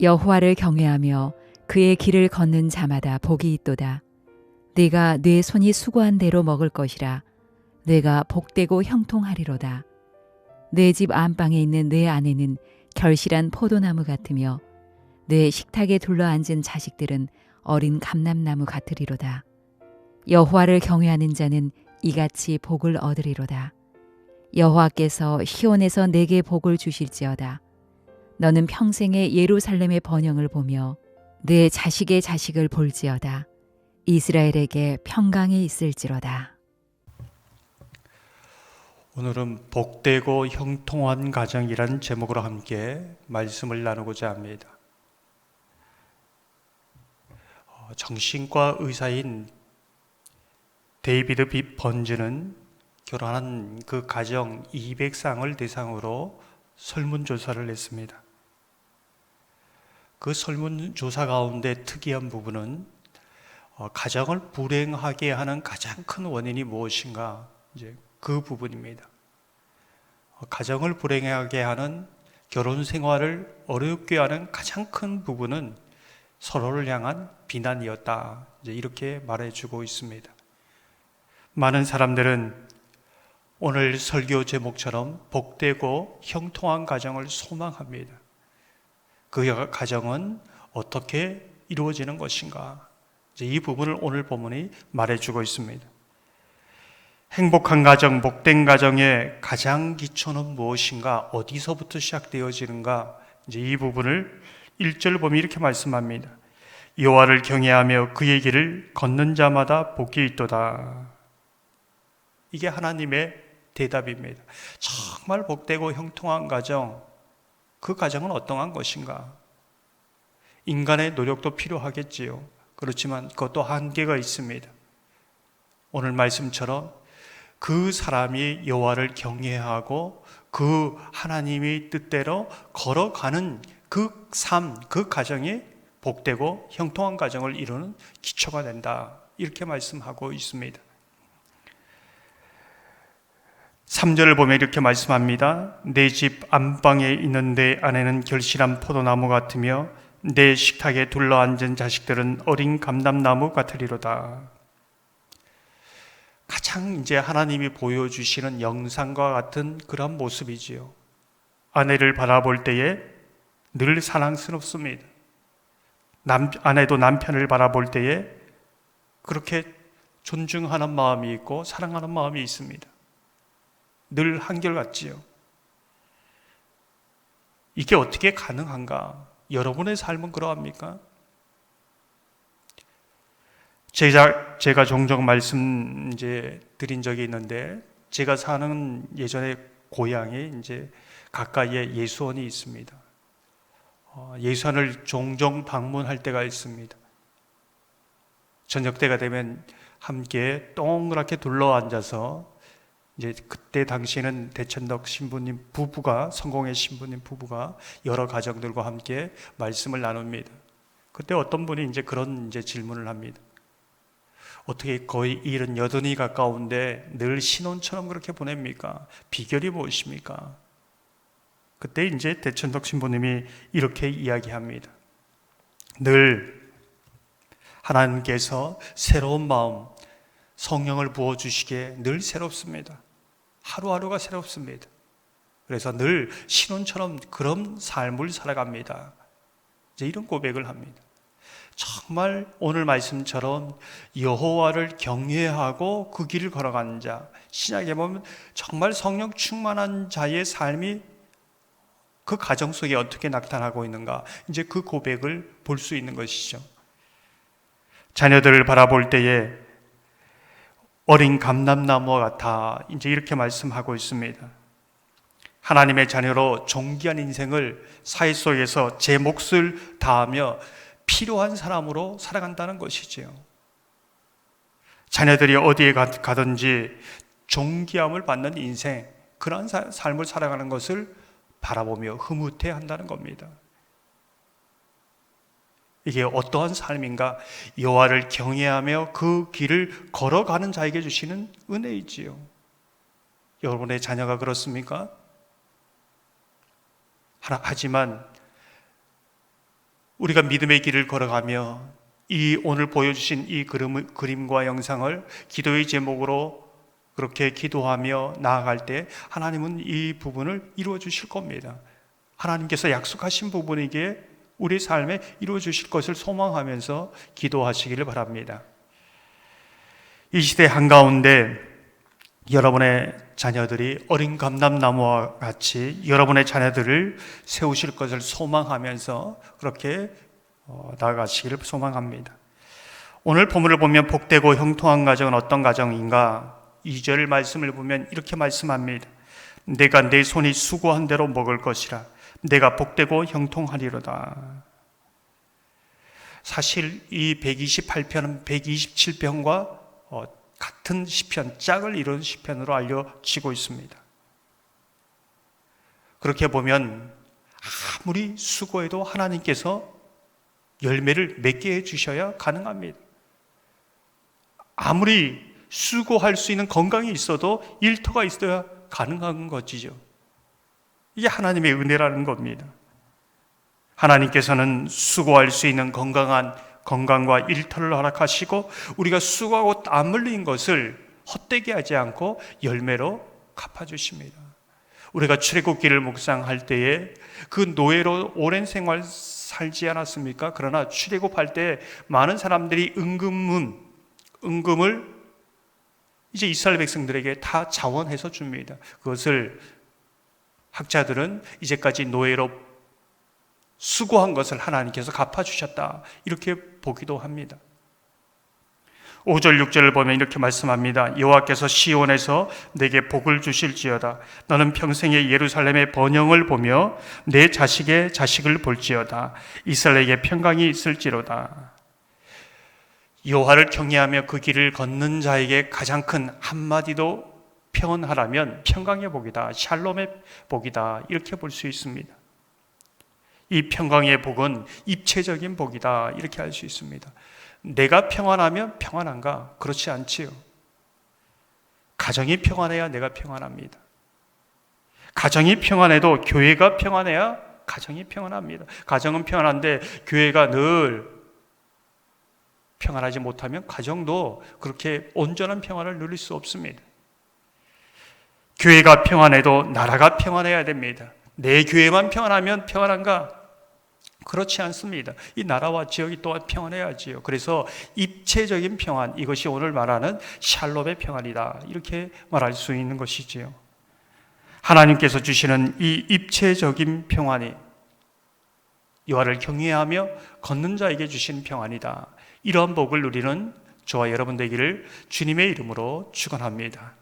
여호와를 경외하며 그의 길을 걷는 자마다 복이 있도다. 네가 네 손이 수고한 대로 먹을 것이라. 내가 복되고 형통하리로다. 내 집 안방에 있는 내 아내는 결실한 포도나무 같으며 내 식탁에 둘러앉은 자식들은 어린 감람나무 같으리로다. 여호와를 경외하는 자는 이같이 복을 얻으리로다. 여호와께서 시온에서 내게 복을 주실지어다. 너는 평생에 예루살렘의 번영을 보며 내 자식의 자식을 볼지어다. 이스라엘에게 평강이 있을지로다. 오늘은 복되고 형통한 가정이라는 제목으로 함께 말씀을 나누고자 합니다. 어, 정신과 의사인 데이비드 비 번즈는 결혼한 그 가정 200상을 대상으로 설문조사를 했습니다. 그 설문조사 가운데 특이한 부분은 어, 가정을 불행하게 하는 가장 큰 원인이 무엇인가? 이제 그 부분입니다. 어, 가정을 불행하게 하는 결혼 생활을 어렵게 하는 가장 큰 부분은 서로를 향한 비난이었다. 이제 이렇게 말해주고 있습니다. 많은 사람들은 오늘 설교 제목처럼 복되고 형통한 가정을 소망합니다. 그 가정은 어떻게 이루어지는 것인가? 이 부분을 오늘 본문이 말해주고 있습니다. 행복한 가정, 복된 가정의 가장 기초는 무엇인가? 어디서부터 시작되어지는가? 이제 이 부분을 1절 보면 이렇게 말씀합니다. 여호와를 경외하며 그의 길을 걷는 자마다 복이 있도다. 이게 하나님의 대답입니다. 정말 복되고 형통한 가정, 그 가정은 어떠한 것인가? 인간의 노력도 필요하겠지요. 그렇지만 그것도 한계가 있습니다. 오늘 말씀처럼 그 사람이 여호와를 경외하고 그 하나님의 뜻대로 걸어가는 그 삶, 그 가정이 복되고 형통한 가정을 이루는 기초가 된다. 이렇게 말씀하고 있습니다. 3절을 보면 이렇게 말씀합니다. 내 집 안방에 있는 내 아내는 결실한 포도나무 같으며 내 식탁에 둘러앉은 자식들은 어린 감람나무 같으리로다. 가장 이제 하나님이 보여주시는 영상과 같은 그런 모습이지요. 아내를 바라볼 때에 늘 사랑스럽습니다. 남, 아내도 남편을 바라볼 때에 그렇게 존중하는 마음이 있고 사랑하는 마음이 있습니다. 늘 한결같지요. 이게 어떻게 가능한가? 여러분의 삶은 그러합니까? 제가, 제가 종종 말씀 이제 드린 적이 있는데, 제가 사는 예전에 고향에 이제 가까이에 예수원이 있습니다. 어, 예수원을 종종 방문할 때가 있습니다. 저녁 때가 되면 함께 동그랗게 둘러 앉아서 이제 그때 당시에는 대천덕 신부님 부부가 성공의 신부님 부부가 여러 가정들과 함께 말씀을 나눕니다. 그때 어떤 분이 이제 그런 이제 질문을 합니다. 어떻게 거의 일은 여든이 가까운데 늘 신혼처럼 그렇게 보냅니까? 비결이 무엇입니까? 그때 이제 대천덕 신부님이 이렇게 이야기합니다. 늘 하나님께서 새로운 마음, 성령을 부어주시기에 늘 새롭습니다. 하루하루가 새롭습니다. 그래서 늘 신혼처럼 그런 삶을 살아갑니다. 이제 이런 고백을 합니다. 정말 오늘 말씀처럼 여호와를 경외하고 그 길을 걸어가는 자, 신약에 보면 정말 성령 충만한 자의 삶이 그 가정 속에 어떻게 나타나고 있는가, 이제 그 고백을 볼 수 있는 것이죠. 자녀들을 바라볼 때에 어린 감람나무와 같아 이제 이렇게 말씀하고 있습니다. 하나님의 자녀로 존귀한 인생을 사회 속에서 제 몫을 다하며 필요한 사람으로 살아간다는 것이지요. 자녀들이 어디에 가든지 존귀함을 받는 인생, 그런 삶을 살아가는 것을 바라보며 흐뭇해 한다는 겁니다. 이게 어떠한 삶인가? 여호와를 경외하며 그 길을 걸어가는 자에게 주시는 은혜이지요. 여러분의 자녀가 그렇습니까? 하지만 우리가 믿음의 길을 걸어가며 이 오늘 보여주신 이 그림, 그림과 영상을 기도의 제목으로 그렇게 기도하며 나아갈 때 하나님은 이 부분을 이루어 주실 겁니다. 하나님께서 약속하신 부분이기에 우리 삶에 이루어 주실 것을 소망하면서 기도하시기를 바랍니다. 이 시대 한가운데 여러분의 자녀들이 어린 감람나무와 같이 여러분의 자녀들을 세우실 것을 소망하면서 그렇게 어, 나아가시기를 소망합니다. 오늘 본문을 보면 복되고 형통한 가정은 어떤 가정인가? 2절 말씀을 보면 이렇게 말씀합니다. 내가 내 손이 수고한 대로 먹을 것이라. 내가 복되고 형통하리로다. 사실 이 128편은 127편과 어, 같은 시편, 짝을 이룬 시편으로 알려지고 있습니다. 그렇게 보면 아무리 수고해도 하나님께서 열매를 맺게 해 주셔야 가능합니다. 아무리 수고할 수 있는 건강이 있어도 일터가 있어야 가능한 것이죠. 이게 하나님의 은혜라는 겁니다. 하나님께서는 수고할 수 있는 건강한 건강과 일터를 허락하시고 우리가 수고하고 땀 흘린 것을 헛되게 하지 않고 열매로 갚아주십니다. 우리가 출애굽기를 묵상할 때에 그 노예로 오랜 생활 살지 않았습니까? 그러나 출애굽할 때 많은 사람들이 은금문, 은금을 이제 이스라엘 백성들에게 다 자원해서 줍니다. 그것을 학자들은 이제까지 노예로 수고한 것을 하나님께서 갚아주셨다. 이렇게 보기도 합니다. 5절 6절을 보면 이렇게 말씀합니다. 여호와께서 시온에서 내게 복을 주실지어다. 너는 평생에 예루살렘의 번영을 보며 내 자식의 자식을 볼지어다. 이스라엘에게 평강이 있을지로다. 여호와를 경외하며 그 길을 걷는 자에게 가장 큰 한마디도 평안하라면 평강의 복이다. 샬롬의 복이다. 이렇게 볼 수 있습니다. 이 평강의 복은 입체적인 복이다. 이렇게 할 수 있습니다. 내가 평안하면 평안한가? 그렇지 않지요. 가정이 평안해야 내가 평안합니다. 가정이 평안해도 교회가 평안해야 가정이 평안합니다. 가정은 평안한데 교회가 늘 평안하지 못하면 가정도 그렇게 온전한 평안을 누릴 수 없습니다. 교회가 평안해도 나라가 평안해야 됩니다. 내 교회만 평안하면 평안한가? 그렇지 않습니다. 이 나라와 지역이 또한 평안해야지요. 그래서 입체적인 평안, 이것이 오늘 말하는 샬롬의 평안이다. 이렇게 말할 수 있는 것이지요. 하나님께서 주시는 이 입체적인 평안이 여호와를 경외하며 걷는 자에게 주신 평안이다. 이러한 복을 누리는 저와 여러분 되기를 주님의 이름으로 축원합니다.